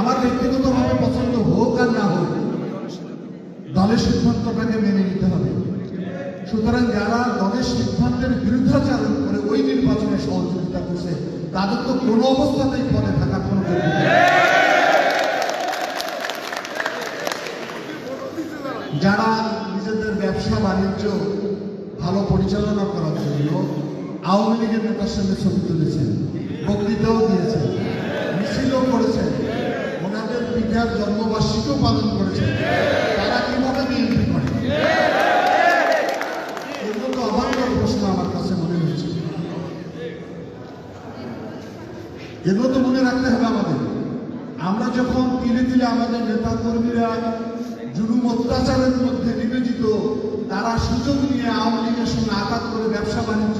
আমার ব্যক্তিগতভাবে পছন্দ হোক আর না হোক, দলের সিদ্ধান্তটাকে মেনে নিতে হবে। সুতরাং যারা দলের সিদ্ধান্তের বিরুদ্ধাচারণ করে ওই নির্বাচনে সহযোগিতা করছে, তাদের তো কোনো অবস্থাতেই পদে থাকার কোনো যারা নিজেদের ব্যবসা বাণিজ্য ভালো পরিচালনা করার জন্য আওয়ামী লীগের নেতার সঙ্গে ছবি তুলেছেন, বক্তৃতাও দিয়েছেন, মিছিলও করেছেন পিতার জন্মবার্ষিকীও পালন করেছেন তারা কীভাবে বিএনপি করে? এগুলো তো মনে রাখতে হবে আমাদের। আমরা যখন তিলে তিলে আমাদের নেতা কর্মীরা জুলুম অত্যাচারের মধ্যে নিবেদিত, তারা সুযোগ নিয়ে আওয়ামী লীগের সঙ্গে আঘাত করে ব্যবসা বাণিজ্য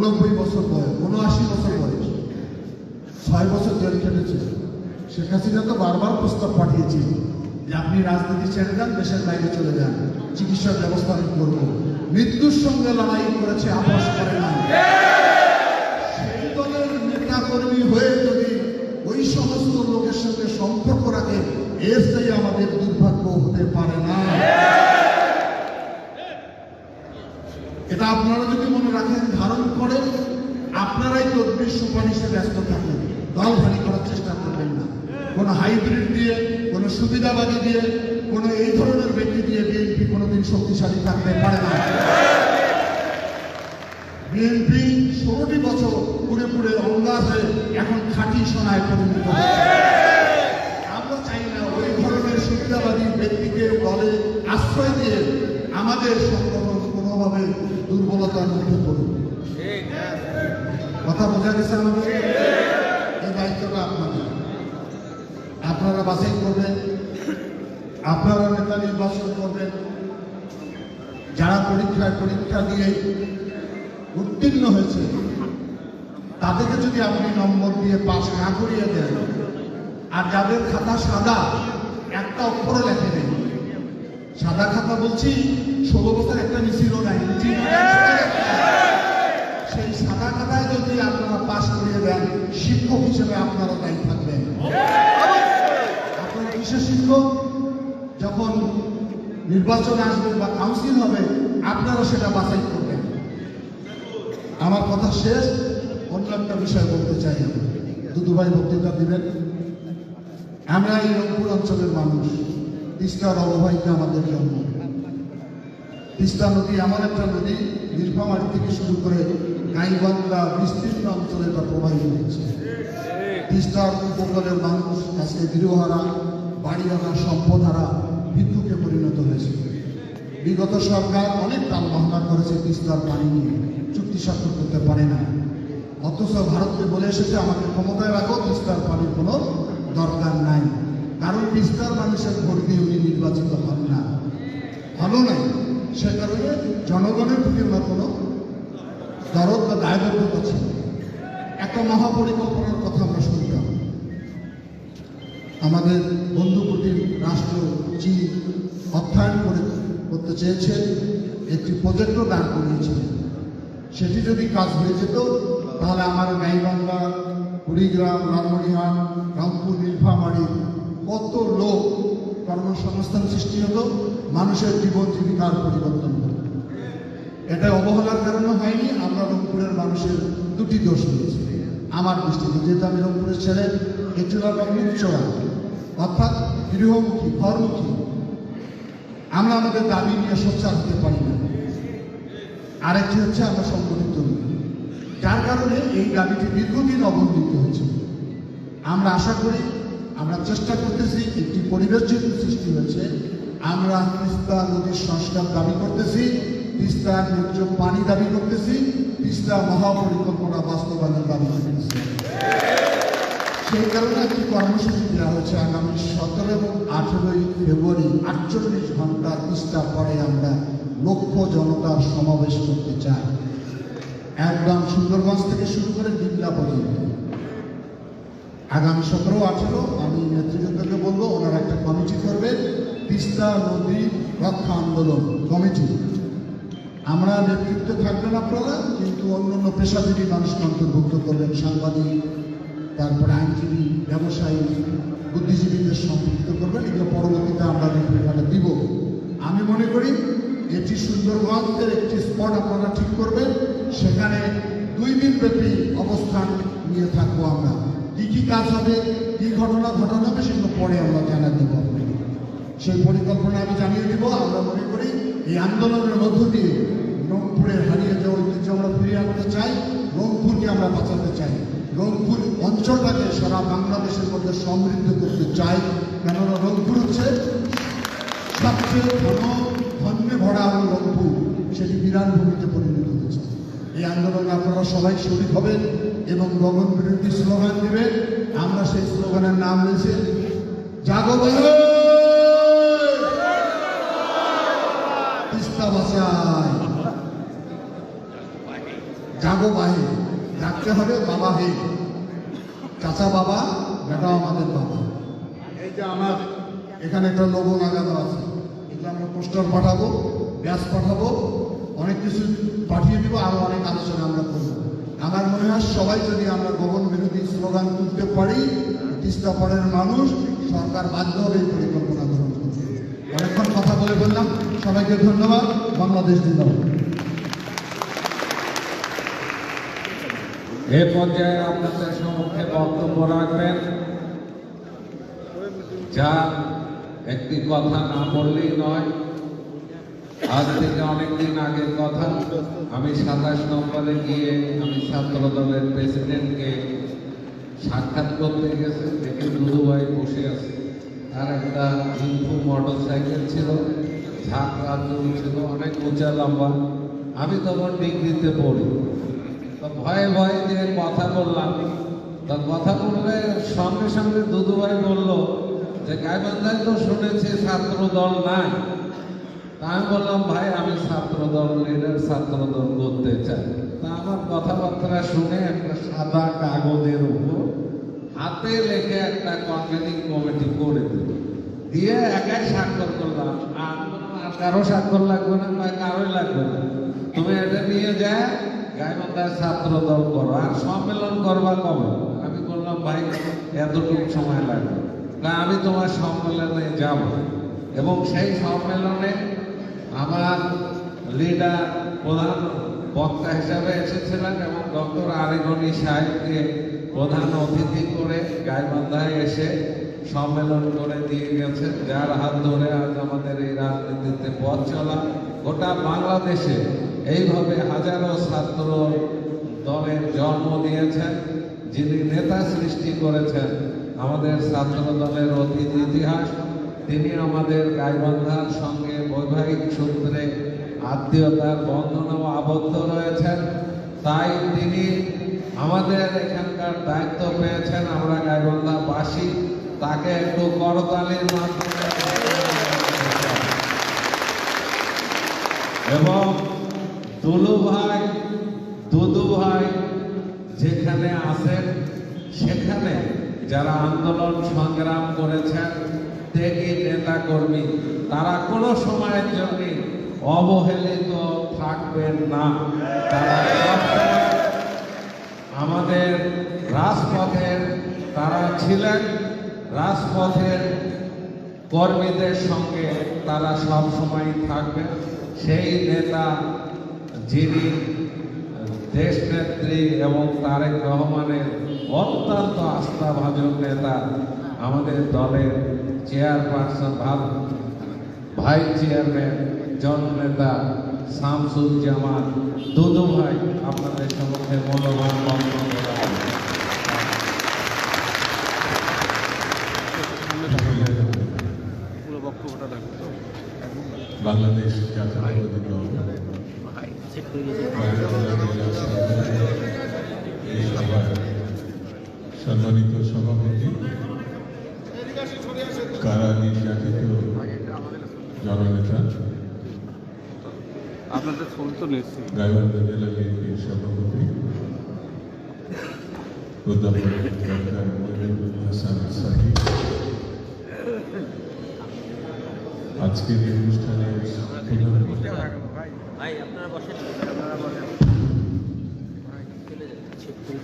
উননব্বই বছর বয়স, উনআশি বছর বয়স। ছয় বছর জেল খেটেছে শেখ হাসিনা তো বারবার প্রস্তাব পাঠিয়েছে যে আপনি রাজনীতি ছেড়ে যান দেশের বাইরে চলে যান, চিকিৎসার ব্যবস্থা আমি করব। মৃত্যুর সঙ্গে লড়াই করেছে, আপোষ করে না সেই দলের নেতা কর্মী হয়ে যদি ওই সমস্ত লোকের সঙ্গে সম্পর্ক রাখে, এর সেই আমাদের দুর্ভাগ্য হতে পারে না এটা আপনারা যদি মনে রাখেন, ধারণ করেন, আপনারাই তদবির সুপারিশে ব্যস্ত থাকেন। দল ভারী করার চেষ্টা করবেন না। কোনো হাইব্রিড দিয়ে, কোনো সুবিধাবাদী দিয়ে, কোনো এই ধরনের ব্যক্তি দিয়ে বিএনপি কোনোদিন শক্তিশালী থাকতে পারে না। বিএনপি ষোলোটি বছর পুড়ে পুড়ে অঙ্গার হয়ে এখন খাঁটি সোনায় পরিণত আমরা চাই না ওই ধরনের সুবিধাবাদী ব্যক্তিকে দলে আশ্রয় দিয়ে আমাদের সংগঠন কোনোভাবে দুর্বলতার মধ্যে পড়ুক কথা বোঝা গেছে আমাদের? এই দায়িত্বটা আপনাদের। আপনারা বাছাই করবেন, আপনারা নেতা নির্বাচন করবেন। যারা পরীক্ষায় পরীক্ষা দিয়ে উত্তীর্ণ হয়েছে, তাদেরকে যদি আপনি নম্বর দিয়ে পাশ না করিয়ে দেন, আর যাদের খাতা সাদা, একটা অক্ষরও লেখে নেই সাদা খাতা বলছি ষোলো বছর একটা মিছিল নাই সেই সাদা খাতায় যদি আপনারা পাস করিয়ে দেন, শিক্ষক হিসেবে আপনারা দায়ী থাকবেন। আপনারা কিসের শিক্ষক, যখন নির্বাচন আসবে বা কাউন্সিল হবে, আপনারা সেটা বাছাই করবেন। আমার কথা শেষ, অন্য একটা বিষয় বলতে চাই দুদুভাই বক্তৃতা দিবেন। আমরা এই রংপুর অঞ্চলের মানুষ। তিস্তার অববাহিকা আমাদের জন্ম তিস্তা নদী এমন একটা নদী নীলফামারি থেকে শুরু করে গাইবান্ধা বিস্তীর্ণ অঞ্চলে তা প্রবাহিত হচ্ছে। তিস্তার উপকূলের মানুষ আজকে গৃহহারা বাড়িহারা সম্পদহারা ভিক্ষুকে পরিণত হয়েছে। বিগত সরকার অনেক টাল বাহানা করেছে তিস্তার পানি নিয়ে। চুক্তি স্বাক্ষর করতে পারে না। অথচ ভারতকে বলে এসেছে, আমাকে ক্ষমতায় রাখো তিস্তার পানির কোনো দরকার নাই। কারণ তিস্তার মানুষের ভোট দিয়ে উনি নির্বাচিত হন না। ভালো নাই সে কারণে জনগণের প্রতি ওনার কোনো দরদ বা দায়বদ্ধতা ছিল একটা মহাপরিকল্পনার কথা আমরা শুনতাম। আমাদের বন্ধুপ্রতিম রাষ্ট্র চীন অর্থায়ন করে করতে চেয়েছে, একটি প্রজেক্টও দান করিয়েছিলেন সেটি যদি কাজ হয়ে যেত, তাহলে আমার গাইবান্ধা, কুড়িগ্রাম লালমনিহাট রংপুর, নীলফামারী কত লোক কর্মসংস্থান সৃষ্টি হতো মানুষের জীবন জীবিকার পরিবর্তন হতো এটা অবহেলার কারণে হয়নি, আমরা রংপুরের মানুষের দুটি দোষ রয়েছে আমার দৃষ্টিতে, যেহেতু আমি রংপুরের ছেলে অর্থাৎ গৃহমুখী, ঘরমুখী। আমরা আমাদের দাবি নিয়ে সোচ্চার হতে পারি না। আরেকটি হচ্ছে, আমরা সংগঠিত যার কারণে এই দাবিটি দীর্ঘদিন অবন্ধিত হয়েছে। আমরা আশা করি আমরা চেষ্টা করতেছি একটি পরিবেশ যেহেতু সৃষ্টি হয়েছে, আমরা তিস্তা নদীর সংস্কার দাবি করতেছি তিস্তার ন্যায্য পানি দাবি করতেছি, তিস্তা মহাপরিকল্পনা বাস্তবায়নের দাবি করতেছি। সেই কারণে একটি কর্মসূচি দেওয়া হয়েছে আগামী সতেরো এবং আঠেরোই ফেব্রুয়ারি, আটচল্লিশ ঘণ্টা তিস্তা পরে আমরা লক্ষ জনতার সমাবেশ করতে চাই। একদম সুন্দরগঞ্জ থেকে শুরু করে দিল্লা পর্যন্ত। আগামী সতেরো আঠেরো আমি নেতৃবৃন্দকে বলব, ওনারা একটা কমিটি করবেন, তিস্তা নদী রক্ষা আন্দোলন কমিটি। আমরা নেতৃত্বে থাকবেন আপনারা, কিন্তু অন্য অন্য পেশাজীবী মানুষকে অন্তর্ভুক্ত করবেন, সাংবাদিক, তারপরে আইনজীবী, ব্যবসায়ী, বুদ্ধিজীবীদের সম্পৃক্ত করবেন, এগুলো পরবর্তীতে আমরা রূপরেখাটা দিব। আমি মনে করি, এটি সুন্দরগঞ্জের একটি স্পট আপনারা ঠিক করবেন, সেখানে দুই দিন ব্যাপী অবস্থান নিয়ে থাকব আমরা। কি কি কাজ হবে, কি ঘটনা ঘটানো হবে সেগুলো পরে আমরা জানা দেবো সেই পরিকল্পনা আমি জানিয়ে দিব। আমরা মনে করি এই আন্দোলনের মধ্য দিয়ে রংপুরের হারিয়ে যাওয়া ঐতিহ্য আমরা ফিরিয়ে আনতে চাই, রংপুরকে আমরা বাঁচাতে চাই। রংপুর অঞ্চলটাকে সারা বাংলাদেশের মধ্যে সমৃদ্ধ করতে চাই। কেননা রংপুর হচ্ছে সবচেয়ে ঘন ধন্যে ভরা হল রংপুর। সেটি বিরাট ভূমিতে পরিণত এই আন্দোলনে আপনারা সবাই শরীর হবেন এবং গগন বিরোধী স্লোগান দিবেন। আমরা সেই স্লোগানের নাম দিয়েছি জাগো! তিস্তা বাঁচাই। জাগো বাহে, ডাকতে হবে বাবা হে। চাচা বাবা বেটাও আমাদের বাবা। এই যে আমার এখানে একটা লোগো লাগানো আছে এগুলো আমরা পোস্টার পাঠাবো, ব্যাস পাঠাবো। অনেক কিছু পাঠিয়ে দিব, আরও অনেক আলোচনা আমরা করব। আমার মনে হয় সবাই যদি আমরা গগন বিরোধী স্লোগান তুলতে পারি, তিস্তা পরের মানুষ সরকার বাধ্য হবে এই পরিকল্পনা গ্রহণ করতে। অনেকক্ষণ কথা বলে বললাম। সবাইকে ধন্যবাদ। বাংলাদেশ জিন্দাবাদ। এ পর্যায়ে আপনাদের সম্মুখে বক্তব্য রাখবেন। যা একটি কথা না বললেই নয় আজ থেকে অনেকদিন আগের কথা, আমি সাতাশ নম্বরে গিয়ে আমি ছাত্র দলের প্রেসিডেন্টকে সাক্ষাৎ করতে গেছে, দেখে দুদুভাই বসে আছে। তার একটা ইনফু মোটর সাইকেল ছিল ঝাঁকড়া ছিল, অনেক উঁচা লম্বা। আমি তখন ডিগ্রিতে পড়ি। তো ভয়ে ভয়ে যে কথা বললাম, তো কথা বললে সঙ্গে সঙ্গে দুদুভাই বলল যে, গাইবান্ধায় তো শুনেছি ছাত্র দল নাই। আমি বললাম, ভাই, আমি ছাত্র দল লিডার ছাত্র দল করতে চাই। তা আমার কথাবার্তা শুনে একটা সাদা কাগজের উপর হাতে লেখে একটা কনভেনিং কমিটি করে দিল। দিয়ে একাই স্বাক্ষর করলাম। আর কারও স্বাক্ষর লাগবে না, বা কারোই লাগবে না। তুমি এটা নিয়ে যায় গাইবান্ধায় ছাত্র দল করো। আর সম্মেলন করবা কবে? আমি বললাম, ভাই, এতটুকু সময় লাগবে। না আমি তোমার সম্মেলনে যাব। এবং সেই সম্মেলনে আমার লিডার প্রধান বক্তা হিসাবে এসেছিলেন এবং ডক্টর আরিগনি সাহেবকে প্রধান অতিথি করে গাইবান্ধায় এসে সম্মেলন করে দিয়ে গেছেন যার হাত ধরে আজ আমাদের এই রাজনীতিতে পথ চলা গোটা বাংলাদেশে এইভাবে হাজারো ছাত্র দলের জন্ম দিয়েছেন যিনি নেতা সৃষ্টি করেছেন। আমাদের ছাত্র দলের অতীত ইতিহাস, তিনি আমাদের গাইবান্ধার সঙ্গে বৈবাহিক সূত্রে আত্মীয়তার বন্ধনেও আবদ্ধ রয়েছেন। তাই তিনি আমাদের এখানকার দায়িত্ব পেয়েছেন। আমরা গাইবান্ধাবাসী, তাকে একটু করতালির মাধ্যমে এবং দুলু ভাই, দুদু ভাই যেখানে আছেন, সেখানে যারা আন্দোলন সংগ্রাম করেছেন ত্যাগী নেতা কর্মী, তারা কোনো সময়ের জন্য অবহেলিত থাকবেন না। তারা আমাদের রাজপথের, তারা ছিলেন রাজপথের কর্মীদের সঙ্গে তারা সব সময় থাকবেন। সেই নেতা যিনি দেশ নেত্রী এবং তারেক রহমানের অত্যন্ত আস্থাভাজন নেতা আমাদের দলের চেয়ারপারসন ভাব ভাইস চেয়ারম্যান, জননেতা শামসুজ্জামান দুদু ভাই, আপনাদের সম্মুখে মূল্যবান বাংলাদেশ চেক করে গেছে বাংলাদেশ জাতীয়তাবাদী দল, এই সভার সম্মানিত সভাপতি কারা নির্যাতিত জননেতা ফুল তো নিচ্ছি গাইবান্ধা জেলা বিএনপির সভাপতি অধ্যাপক ডাক্তার মনিরুল হাসান সাহি আজকের এই বসেন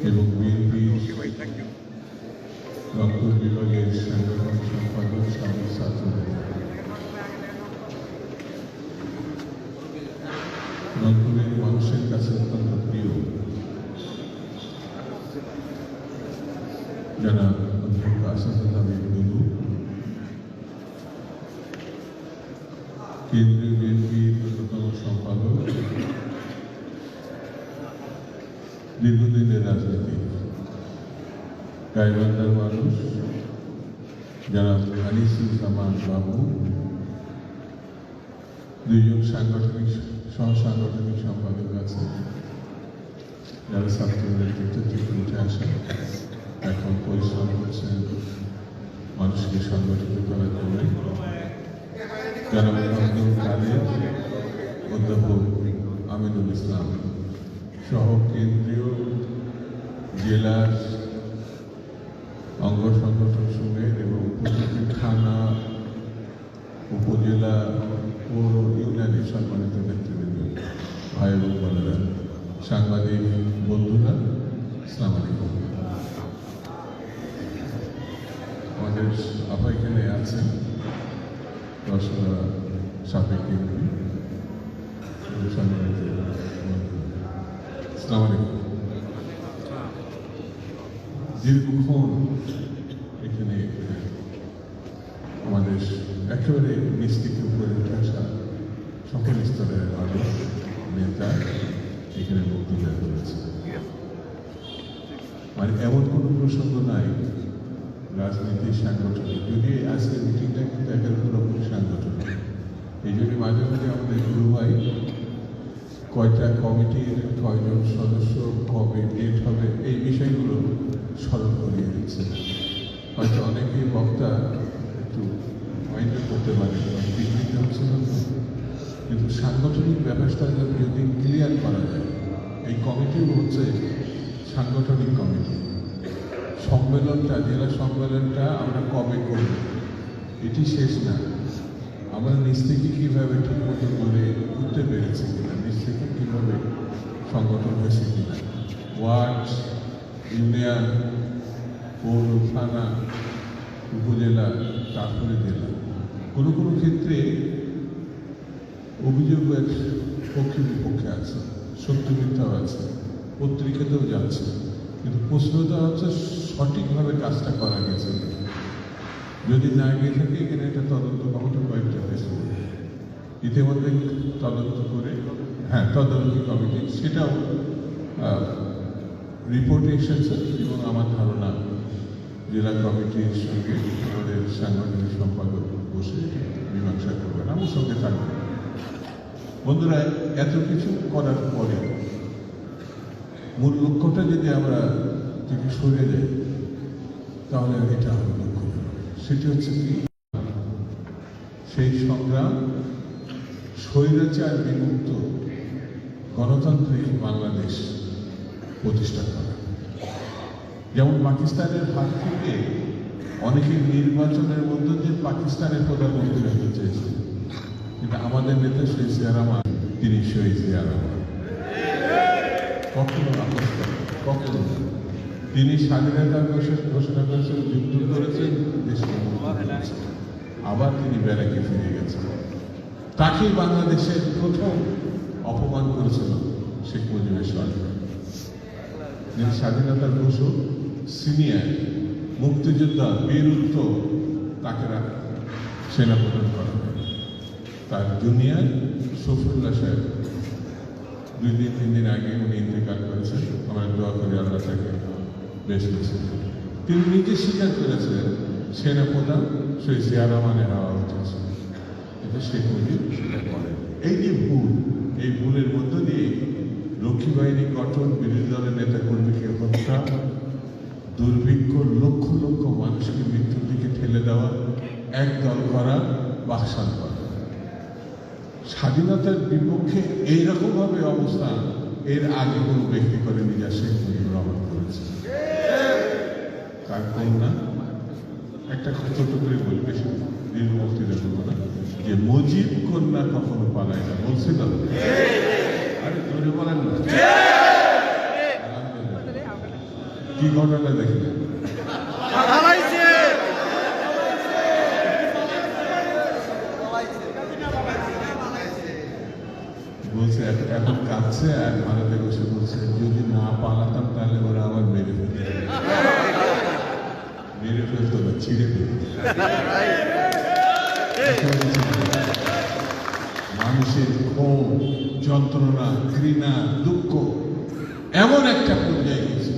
এবং বিএনপির রংপুর বিভাগের সাংগঠনিক সম্পাদক সাবেক ছাত্র নেতা। রংপুরের মানুষের কাছে অত্যন্ত প্রিয় যারা অধ্যক্ষ আসাদুল হামিদ দুলু কেন্দ্রীয় বিএনপির অন্যতম সম্পাদক দীর্ঘদিনের রাজনীতি গাইবান্ধার মানুষ যারা আনিসুল জামান বাবু দুইজন সাংগঠনিক সহ সাংগঠনিক সম্পাদক আছে যারা ছাত্রদের নেতৃত্ব উঠে আসেন এখন পরিশ্রম করছেন, মানুষকে সংগঠিত করার জন্য। অধ্যাপক আমিনুল ইসলাম সহ কেন্দ্রীয় জেলার অঙ্গ সংগঠন সমূহের এবং থানা, উপজেলা পৌর ইউনিয়নের সম্মানিত নেতৃবৃন্দ, ভাই এবং বোনেরা, সাংবাদিক বন্ধুরা ইসলাম আলাইকুম আমাদের আপা এখানে আছেন রসনা আলাইকুম দীর্ঘক্ষণ এখানে আমাদের একেবারে নিচ উপরে উঠে আসা সকল স্তরের মানুষ নেতা এখানে বক্তৃতা করেছে মানে এমন কোনো প্রসঙ্গ নাই রাজনীতি সাংগঠনিক। যদি আজকের মিটিংটা কিন্তু একের পুরোপুরি সাংগঠনিক এই জন্য মাঝে মাঝে আমাদের গুরু হয়, কয়টা কমিটির কয়জন সদস্য কবে ডেট হবে, এই বিষয়গুলো স্মরণ করিয়ে দিচ্ছে। হয়তো অনেকেই বক্তা একটু মাইন্ডে করতে পারে বিঘ্নিত হচ্ছে না কিন্তু সাংগঠনিক ব্যাপারটা যদি ক্লিয়ার করা যায়, এই কমিটিও হচ্ছে সাংগঠনিক কমিটি। সম্মেলনটা, জেলা সম্মেলনটা আমরা কবে করব? এটি শেষ না। আমরা নিচ থেকে কীভাবে ঠিক মতো করে উঠতে পেরেছি কিনা নিচ থেকে কীভাবে সংগঠন হয়েছে কিনা? ওয়ার্ড ইউনিয়ন, পৌর, থানা, উপজেলা, তারপরে জেলা। কোনো কোনো ক্ষেত্রে অভিযোগের পক্ষে বিপক্ষে আছে সত্য মিথ্যাও আছে, পত্রিকাতেও যাচ্ছে। কিন্তু প্রশ্নটা হচ্ছে সঠিকভাবে কাজটা করা গেছে। যদি না গিয়ে থাকে এখানে একটা তদন্ত কমিটি কয়েকটা হয়েছে? ইতিমধ্যে তদন্ত করে হ্যাঁ তদন্ত কমিটি, সেটাও রিপোর্টে এসেছে এবং আমার ধারণা জেলা কমিটির সঙ্গে আমাদের সাংগঠনিক সম্পাদক বসে মীমাংসা করবেন। আমার সঙ্গে থাকবেন বন্ধুরা, এত কিছু করার পরে মূল লক্ষ্যটা যদি আমরা থেকে সরে যাই তাহলে এটা হবে লক্ষ্য সেটি হচ্ছে কি? সেই সংগ্রাম স্বৈরাচার বিমুক্ত গণতান্ত্রিক বাংলাদেশ প্রতিষ্ঠা করা। যেমন পাকিস্তানের হাত থেকে অনেকে নির্বাচনের মধ্য দিয়ে পাকিস্তানের প্রধানমন্ত্রী হতে চেয়েছে। কিন্তু আমাদের নেতা সেই সিয়ারামা তিনি সেই সিয়ারামা কখনো আপোষ কখনো। তিনি স্বাধীনতার ঘোষণা করেছেন, যুদ্ধ করেছেন দেশকে। আবার তিনি ব্যারাকে ফিরে গেছেন। তাকেই বাংলাদেশের প্রথম অপমান করেছিল শেখ মুজিবের সরকার যিনি স্বাধীনতার ঘোষক, সিনিয়র, মুক্তিযোদ্ধা, বীরুত্ব, তাকে রাখা করা তার জুনিয়র সফরুল্লাহ সাহেব। দুই দিন, তিন দিন আগে উনি ইন্তেকাল করেছেন। আমরা দোয়া করি আল্লাহ তাকে করেছেন তিনি নিজে স্বীকার করেছিলেন সেনাপ্রধান সেই জিয়ারামানে হওয়া উচিত। কিন্তু শেখ মুজিব সেটা করেন এই যে ভুল, এই ভুলের মধ্য দিয়ে রক্ষী বাহিনী গঠন, বিরোধী দলের নেতা কর্মীকে হত্যা, দুর্ভিক্ষ, লক্ষ লক্ষ মানুষকে মৃত্যুর দিকে ঠেলে দেওয়া, এক দল করা, বাকশাল করা। স্বাধীনতার বিপক্ষে এইরকম ভাবে অবস্থান এর আগে কোনো ব্যক্তি করে নিজের শেখ মুজিবুর রহমান করেছে। তার কন্যা একটা ছোট করে বলি বেশি দীর্ঘ বক্তৃতা করব না। যে কন্যা কখনো পালায় না। বলছিল আরে জোরে বলেন না। কি ঘটনা দেখলেন? বলছে এখন কাঁদছে আর ভারতে বসে বলছে, যদি না পালাতাম তাহলে ওরা ফেলতো না ছিঁড়ে ফেলত মানুষের ক্ষোভ যন্ত্রণা ঘৃণা দুঃখ এমন একটা পর্যায়ে গেছে।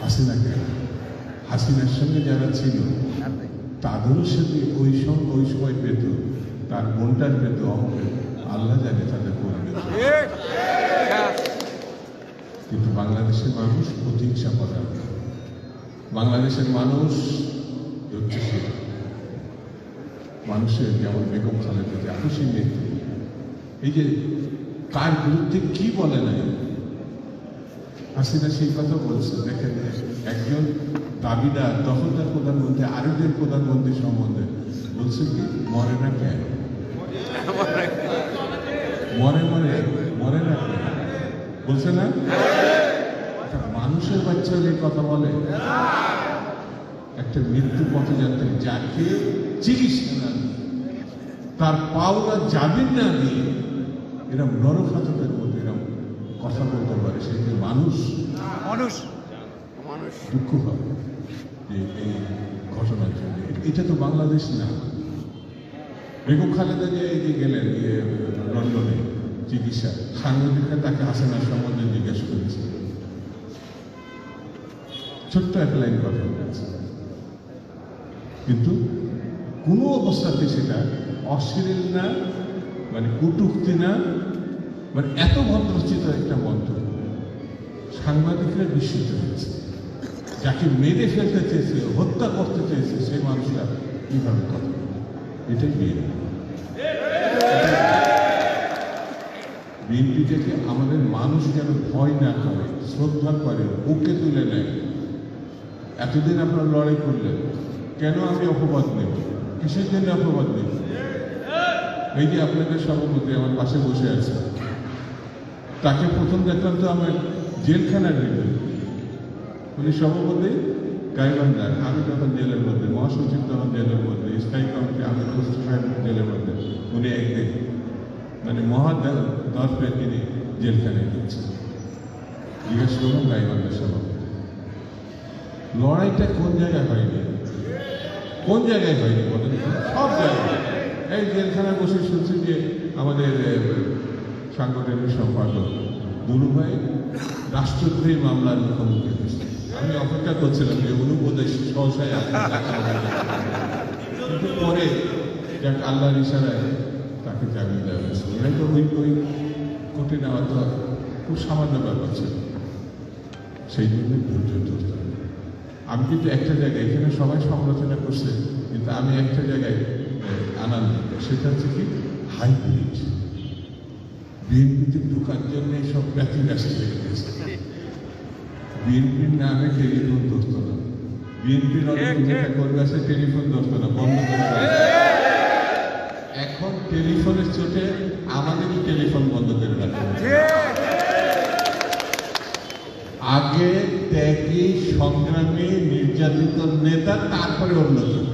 হাসিনাকে হাসিনার সঙ্গে যারা ছিল তাদেরও সাথে ওই সময় ওই সময় পেত তার বোনটার পেত অঙ্কের আল্লাহ জানে তাদের পেত কিন্তু বাংলাদেশের মানুষ প্রতিহিংসা করে। না। বাংলাদেশের মানুষ মানুষের যেমন বেগম খালেদা যে আকস্মিক মৃত্যু এই যে কার বিরুদ্ধে কি বলে নাই? হাসিনা সেই কথা বলছে। দেখেন, একজন দাবিদার, দখলদার প্রধানমন্ত্রী, আরেকজন প্রধানমন্ত্রী সম্বন্ধে বলছে কি, মরে না কেন? মরে মরে মরে না কেন? বলছে না? মানুষের বাচ্চা কথা বলে? একটা মৃত্যু পথযাত্রী যাকে চিকিৎসা না তার পাওনা জামিন না দিয়ে এরকম নরখাতকের মধ্যে এরকম কথা বলতে পারে সে যে মানুষ। মানুষ। দুঃখ হয় যে এই ঘটনার জন্য। এটা তো বাংলাদেশ না। বেগম খালেদা যে এই যে গেলেন ইয়ে লন্ডনে চিকিৎসা। সাংবাদিকরা তাকে হাসিনার সম্বন্ধে জিজ্ঞেস করেছে। ছোট্ট এক লাইন কথা বলেছে। কিন্তু কোনো অবস্থাতে সেটা অশ্লীল না মানে কুটুক্তি না মানে এত ভদ্রচিত একটা মন্তব্য সাংবাদিকরা বিস্মিত হয়েছে। যাকে মেরে ফেলতে চেয়েছে, হত্যা করতে চেয়েছে, সেই মানুষরা কীভাবে কথা? এটাই বিএনপি থেকে আমাদের মানুষ যেন ভয় না করে, শ্রদ্ধা করে, বুকে তুলে নেয়। এতদিন আপনারা লড়াই করলেন। কেন আমি অপবাদ নেব কিসের জন্য অপবাদ নেব এই যে আপনাদের সভাপতি আমার পাশে বসে আছে। তাকে প্রথম দেখলাম তো আমার জেলখানার ভিতরে উনি সভাপতি, গাইবান্ধার, আমি তখন জেলের মধ্যে, মহাসচিব তখন জেলের মধ্যে, স্থায়ী কমিটি, আমি জেলের মধ্যে। উনি একদিন মানে মহা দ- দর্শে তিনি জেলখানায় দিচ্ছেন জিজ্ঞেস করলাম, গাইবান্ধার সভাপতি, লড়াইটা কোন জায়গায় হয়নি? কোন জায়গায় হয়নি বলেন? সব জায়গায়। এই জেলখানায় বসে শুনছি যে আমাদের সাংগঠনিক সম্পাদক দুরুভাই রাষ্ট্রদ্রোহী মামলার মুখোমুখি হয়েছে। আমি অপেক্ষা করছিলাম যে অনুপদেশ সহসায়। কিন্তু পরে যাক, আল্লাহর ইশারায় তাকে জামিন দেওয়া হয়েছে। এরা তো ওই ওই কোর্টে নেওয়া তো খুব সামান্য ব্যাপার ছিল। সেই জন্য ধৈর্য আমি কিন্তু একটা জায়গায়, এখানে সবাই সমালোচনা করছে। আমি একটা জায়গায় আনন্দিত। সেটা হচ্ছে কি? হাইব্রিড। বিএনপিতে ঢোকার জন্য সব ব্যক্তি ব্যস্ত হয়ে গেছে বিএনপির নামে টেলিফোন ধরত না। বিএনপির অনেক নেতা টেলিফোন ধরত না, বন্ধ করে এখন টেলিফোনের চোটে আমাদেরই টেলিফোন বন্ধ করে রাখতে আগে ত্যাগী, সংগ্রামী, নির্যাতিত নেতা, তারপরে অন্য কেউ।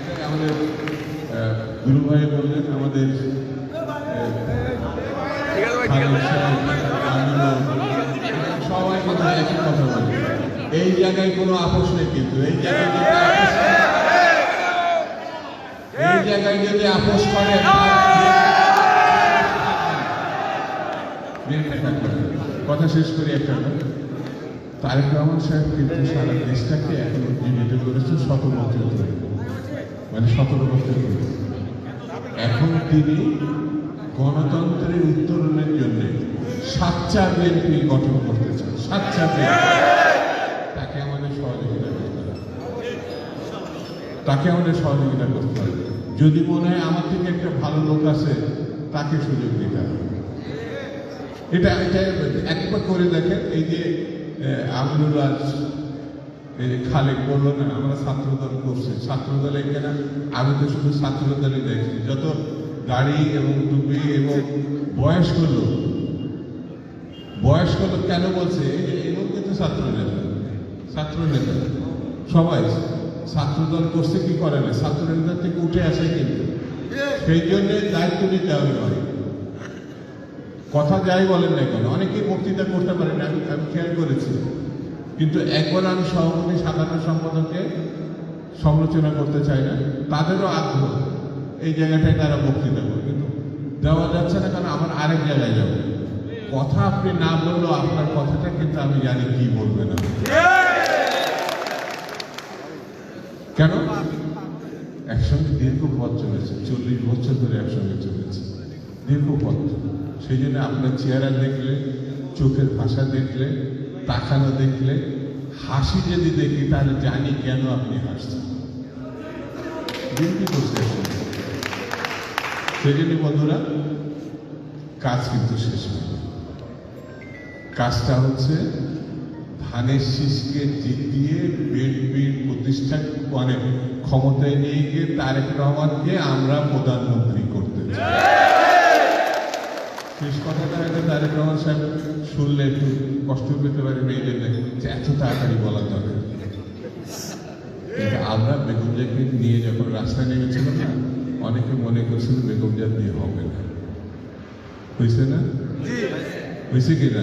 এটা আমাদের আহ, গুরু ভাই বললেন আমাদের সবাই কিন্তু একই কথা বলে এই জায়গায় কোনো আপোষ নেই কিন্তু, এই জায়গায় এই জায়গায় যদি আপোষ করে। কথা শেষ করি একটা। তারেক রহমান সাহেব কিন্তু সারা দেশটাকে এখন জীবিত করেছে শত মানে সতেরো বছর এখন তিনি গণতন্ত্রের উত্তরণের জন্য সাচ্চা বিএনপি গঠন করতে চান সাচ্চা তাকে আমাদের সহযোগিতা করতে হবে। তাকে আমাদের সহযোগিতা করতে হবে। যদি মনে হয় আমার থেকে একটা ভালো লোক আছে, তাকে সুযোগ দিতে হবে। এটা এটা একবার করে দেখেন, এই যে আমিনুল রাজ খালেক বলল না, আমরা ছাত্রদল করছি। ছাত্রদলে এখানে, আমি তো শুধু ছাত্রদলই দেখছি। যত গাড়ি এবং টুপি এবং বয়স্ক লোক বয়স্ক লোক কেন বলছে? লোক কিন্তু ছাত্র নেতা। ছাত্র নেতা। সবাই ছাত্রদল করছে কি করে না? ছাত্র নেতা থেকে উঠে আসে কিন্তু। সেই জন্য দায়িত্ব নিতে হবে ভাই। কথা যাই বলেন না কেন, অনেকেই বক্তৃতা করতে পারেন আমি খেয়াল করেছি। কিন্তু একবার আমি সভাপতি সাধারণ সম্পাদককে সমালোচনা করতে চাই না, তাদেরও আগ্রহ, এই জায়গাটায় তারা বক্তৃতা করে কিন্তু দেওয়া যাচ্ছে না, কারণ আমার আরেক জায়গায় যাব। কথা আপনি না বললেও আপনার কথাটা কিন্তু আমি জানি কি বলবে না। কেন? একসঙ্গে দীর্ঘ পথ চলেছে, চল্লিশ বছর ধরে একসঙ্গে চলেছে। দীর্ঘ পথ। সেই জন্য আপনার চেহারা দেখলে, চোখের ভাষা দেখলে তাকানো দেখলে, হাসি যদি দেখি, তাহলে জানি কেন আপনি হাসছেন। বিনতি করছে একসঙ্গে। সেই জন্য বন্ধুরা, কাজ কিন্তু শেষ হয়নি কাজটা হচ্ছে ধানের শীষকে জিতিয়ে বিএনপির প্রতিষ্ঠা মানে ক্ষমতায় নিয়ে গিয়ে তারেক রহমানকে আমরা প্রধানমন্ত্রী করতে চাই। শেষ কথাটা হয়তো তারেক রহমান সাহেব শুনলে একটু কষ্ট পেতে এই জন্য যে এত তাড়াতাড়ি বলা দরকার আমরা বেগমজাকে নিয়ে যখন রাস্তায় নেমেছিলাম না অনেকে মনে করছিল বেগমজা দিয়ে হবে না। হয়েছে না? হয়েছে কি না?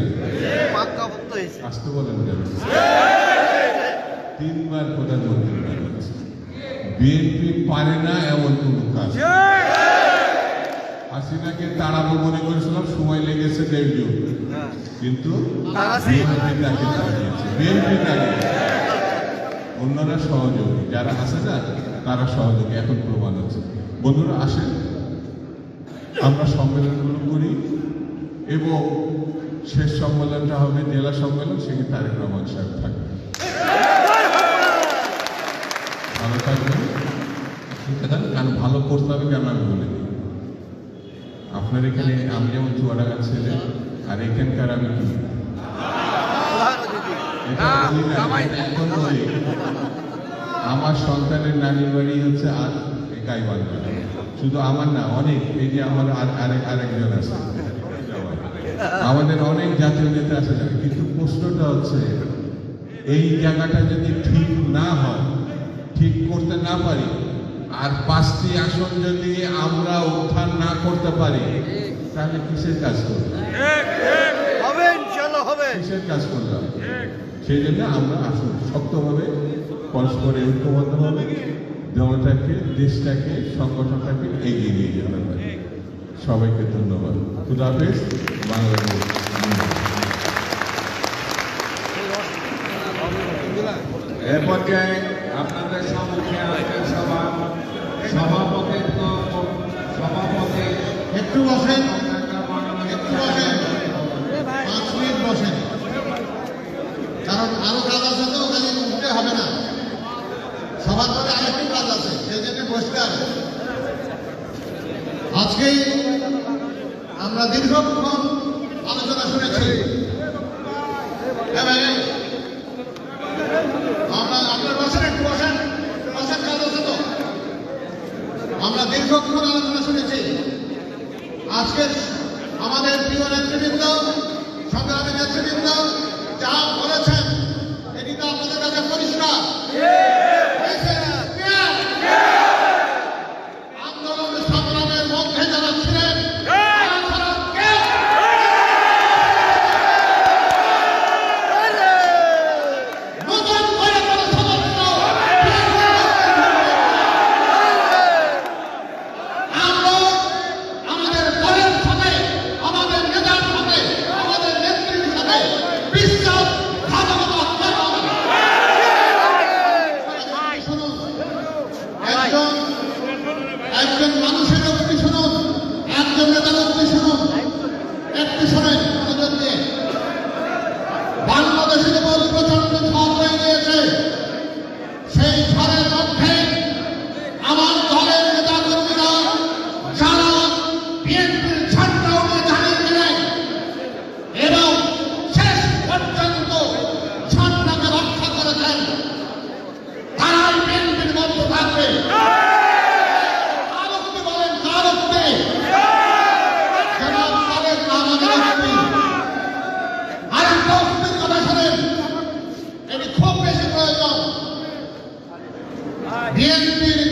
আসতে বলেন কেন? তিনবার প্রধানমন্ত্রী বিএনপি পারে না এমন কোন কাজ। হাসিনাকে তাড়াবো মনে করেছিলাম সময় লেগেছে দেড় যুগ কিন্তু অন্যরা সহযোগী। যারা আছে না তারা সহযোগী। এখন প্রমাণ হচ্ছে। বন্ধুরা আসেন। আমরা সম্মেলনগুলো করি এবং শেষ সম্মেলনটা হবে জেলা সম্মেলন সেখানে তারেক রহমান সাহেব থাকবে। ভালো থাকবেন। কারণ ভালো করতে হবে কেন আমি বলে দিই আপনার এখানে আমি যেমন চুয়াডাঙ্গার ছেলে আর এখানকার আমি কি। আমার সন্তানের নানির বাড়ি হচ্ছে আর গাইবান্ধা। শুধু আমার না অনেক এই যে আমার আর আরেক আরেকজন আছে। আমাদের অনেক জাতীয় নেতা আছে কিন্তু প্রশ্নটা হচ্ছে এই জায়গাটা যদি ঠিক না হয় ঠিক করতে না পারি আর পাঁচটি আসন যদি আমরা উত্থান না করতে পারি তাহলে কিসের কাজ হবে কিসের কাজ করলাম? সেই জন্য আমরা আসুন শক্তভাবে পরস্পরে ঐক্যবদ্ধভাবে দলটাকে দেশটাকে সংগঠনটাকে এগিয়ে নিয়ে যেতে পারি সবাইকে ধন্যবাদ। খুদাফেজ বাংলাদেশ। এ পর্যায়ে আপনাদের সম্মুখে আজকের সভা সভাপতিত্ব সভাপতি একটু বসেন একটু বসেন পাঁচ মিনিট বসেন কারণ আরও কাজ আছে তো ওখানে উঠতে হবে না সবার পরে আরেকটু কাজ আছে সেই জন্য বসতে হবে আজকে আমরা দীর্ঘক্ষণ আলোচনা শুনেছি হ্যাঁ ভাই আমরা আপনার বসেন একটু বসেন বসেন কাজ আছে তো আমরা দীর্ঘক্ষণ আলোচনা শুনেছি আজকের আমাদের প্রিয় নেতৃবৃন্দ সংগ্রামী নেতৃবৃন্দ যা বলেছেন এটি তো আপনাদের কাছে পরিষ্কার হয়েছে? Clear? আন্দোলন সংগ্রামের মধ্যে যারা ছিলেন তারা ছাড়া কেউ নতুন করে কোনো সদস্য আমরা আমাদের দলের Give me